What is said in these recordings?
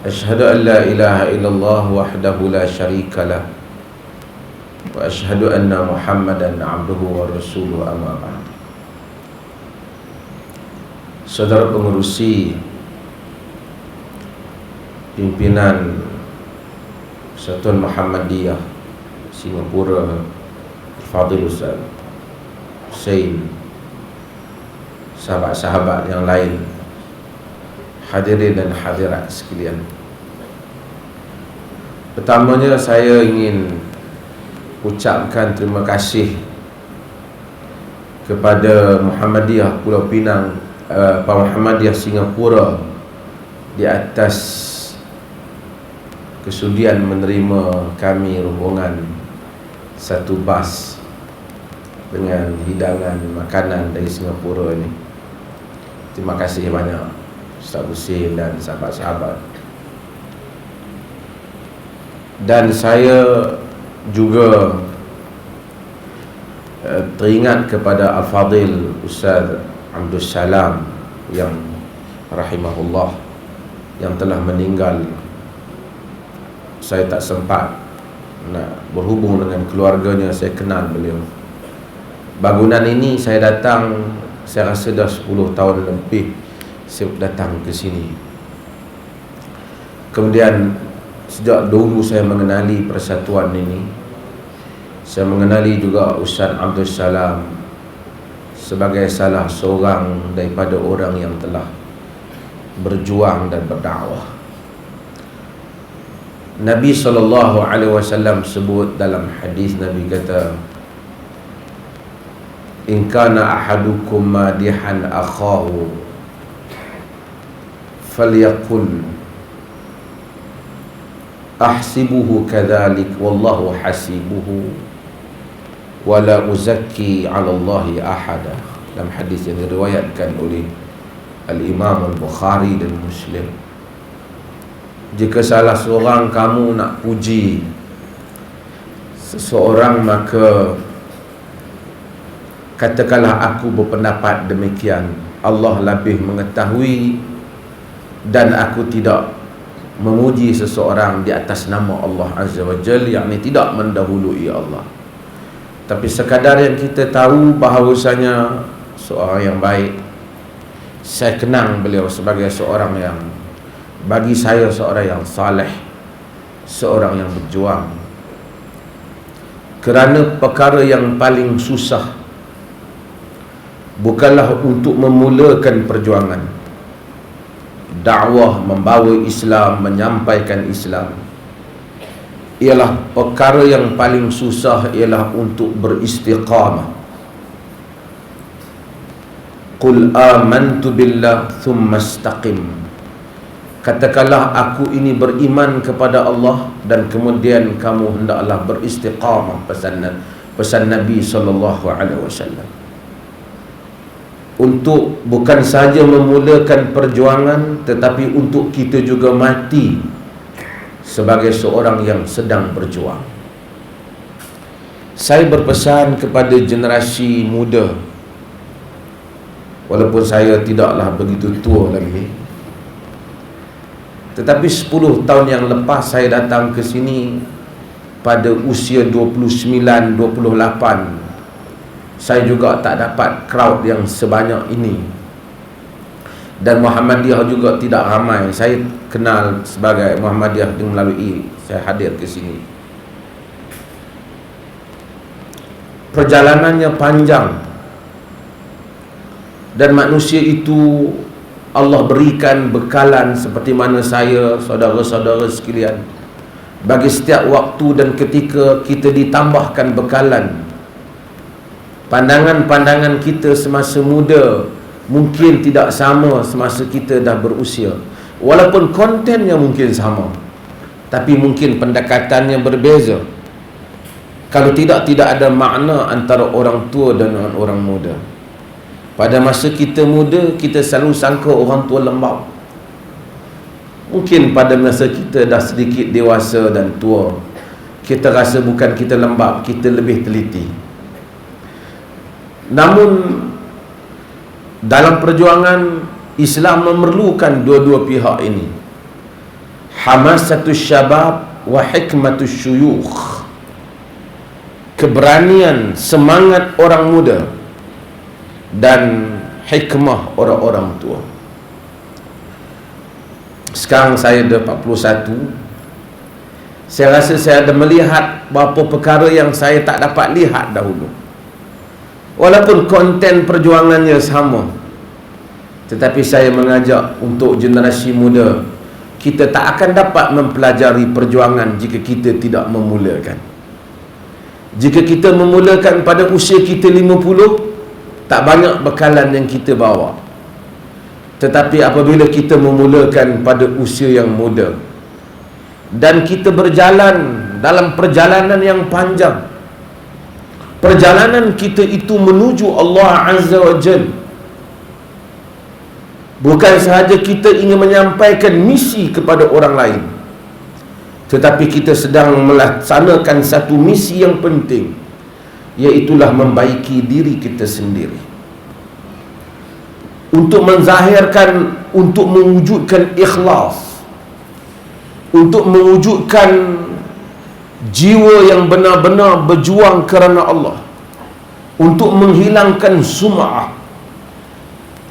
أشهد أن لا إله إلا الله وحده لا شريك له وأشهد أن محمدا عبده ورسوله أما بعد. Saudara pengurusi pimpinan Satuan Muhammadiyah Singapura Fadil Ustaz Hussein sahabat-sahabat yang lain hadirin dan hadirat sekalian. Pertamanya saya ingin ucapkan terima kasih kepada Muhammadiyah Pulau Pinang uh, Muhammadiyah Singapura di atas kesudian menerima kami rombongan satu bas dengan hidangan makanan dari Singapura ini. Terima kasih banyak Ustaz Husin dan sahabat-sahabat. Dan saya juga uh, teringat kepada Al-Fadil Ustaz Abdul Salam yang rahimahullah yang telah meninggal. Saya tak sempat nak berhubung dengan keluarganya saya kenal beliau. Bangunan ini saya datang saya rasa dah 10 tahun lebih datang ke sini. Kemudian sejak dulu saya mengenali persatuan ini saya mengenali juga Ustaz Abdul Salam sebagai salah seorang daripada orang yang telah berjuang dan berdakwah. Nabi SAW sebut dalam hadis Nabi kata In kana ahadukum madihan akhahu falyaqul ahsibuhu kadhalik wallahu hasibuhu wala uzakki 'ala Allah ahada dalam hadis yang diriwayatkan oleh Al-Imam Al-Bukhari dan Muslim. Jika salah seorang kamu nak puji seseorang maka katakanlah aku berpendapat demikian. Allah lebih mengetahui dan aku tidak memuji seseorang di atas nama Allah Azza wa Jal yakni tidak mendahului Allah. Tapi sekadar yang kita tahu bahawasanya seorang yang baik saya kenang beliau sebagai seorang yang bagi saya seorang yang saleh seorang yang berjuang. Kerana perkara yang paling susah bukanlah untuk memulakan perjuangan dakwah membawa Islam menyampaikan Islam. Ialah perkara yang paling susah ialah untuk beristiqamah. Qul amantu billah thumma istaqim. Katakanlah aku ini beriman kepada Allah dan kemudian kamu hendaklah beristiqamah pesan pesan Nabi sallallahu alaihi wasallam. Untuk bukan saja memulakan perjuangan tetapi untuk kita juga mati sebagai seorang yang sedang berjuang. Saya berpesan kepada generasi muda walaupun saya tidaklah begitu tua lagi tetapi 10 tahun yang lepas saya datang ke sini pada usia 29 28 saya juga tak dapat crowd yang sebanyak ini. Dan Muhammadiyah juga tidak ramai. Saya kenal sebagai Muhammadiyah melalui saya hadir ke sini. Perjalanannya panjang. Dan manusia itu Allah berikan bekalan seperti mana saya, saudara-saudara sekalian. Bagi setiap waktu dan ketika kita ditambahkan bekalan pandangan-pandangan kita semasa muda mungkin tidak sama semasa kita dah berusia. Walaupun kontennya mungkin sama tapi mungkin pendekatannya berbeza. Kalau tidak tidak ada makna antara orang tua dan orang muda. Pada masa kita muda kita selalu sangka orang tua lembab. Mungkin pada masa kita dah sedikit dewasa dan tua kita rasa bukan kita lembab kita lebih teliti namun dalam perjuangan Islam memerlukan dua-dua pihak ini. Hamasatus syabab wa hikmatus syuyukh. Keberanian semangat orang muda dan hikmah orang-orang tua. Sekarang saya dah 41 saya rasa saya ada melihat beberapa perkara yang saya tak dapat lihat dahulu walaupun konten perjuangannya sama tetapi saya mengajak untuk generasi muda kita tak akan dapat mempelajari perjuangan jika kita tidak memulakan. Jika kita memulakan pada usia kita 50 tak banyak bekalan yang kita bawa. Tetapi apabila kita memulakan pada usia yang muda dan kita berjalan dalam perjalanan yang panjang perjalanan kita itu menuju Allah Azza wa Jal. Bukan sahaja kita ingin menyampaikan misi kepada orang lain tetapi kita sedang melaksanakan satu misi yang penting iaitulah membaiki diri kita sendiri. Untuk menzahirkan untuk mewujudkan ikhlas untuk mewujudkan jiwa yang benar-benar berjuang kerana Allah. Untuk menghilangkan sum'ah.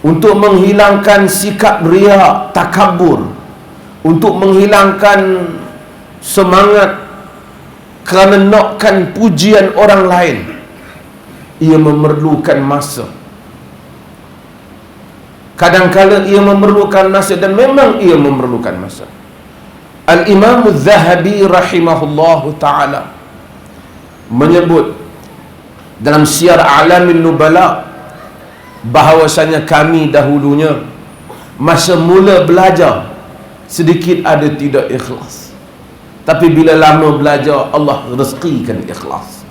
Untuk menghilangkan sikap riak takabur untuk menghilangkan semangat kerana nakkan pujian orang lain. Ia memerlukan masa. Kadang-kadang ia memerlukan masa dan memang ia memerlukan masa Al-Imam Al-Zahabi rahimahullahu ta'ala menyebut dalam siar alamin nubala bahawasanya kami dahulunya masa mula belajar sedikit ada tidak ikhlas. Tapi bila lama belajar Allah rezekikan ikhlas.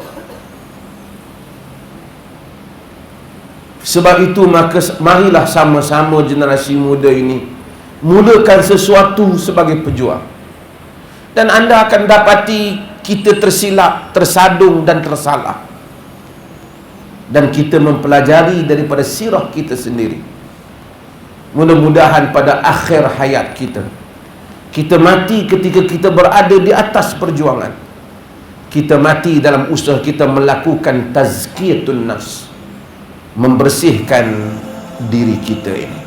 Sebab itu maka marilah sama-sama generasi muda ini mulakan sesuatu sebagai pejuang dan anda akan dapati kita tersilap, tersadung dan tersalah. Dan kita mempelajari daripada sirah kita sendiri. Mudah-mudahan pada akhir hayat kita kita mati ketika kita berada di atas perjuangan. Kita mati dalam usaha kita melakukan tazkiyatun nafs membersihkan diri kita ini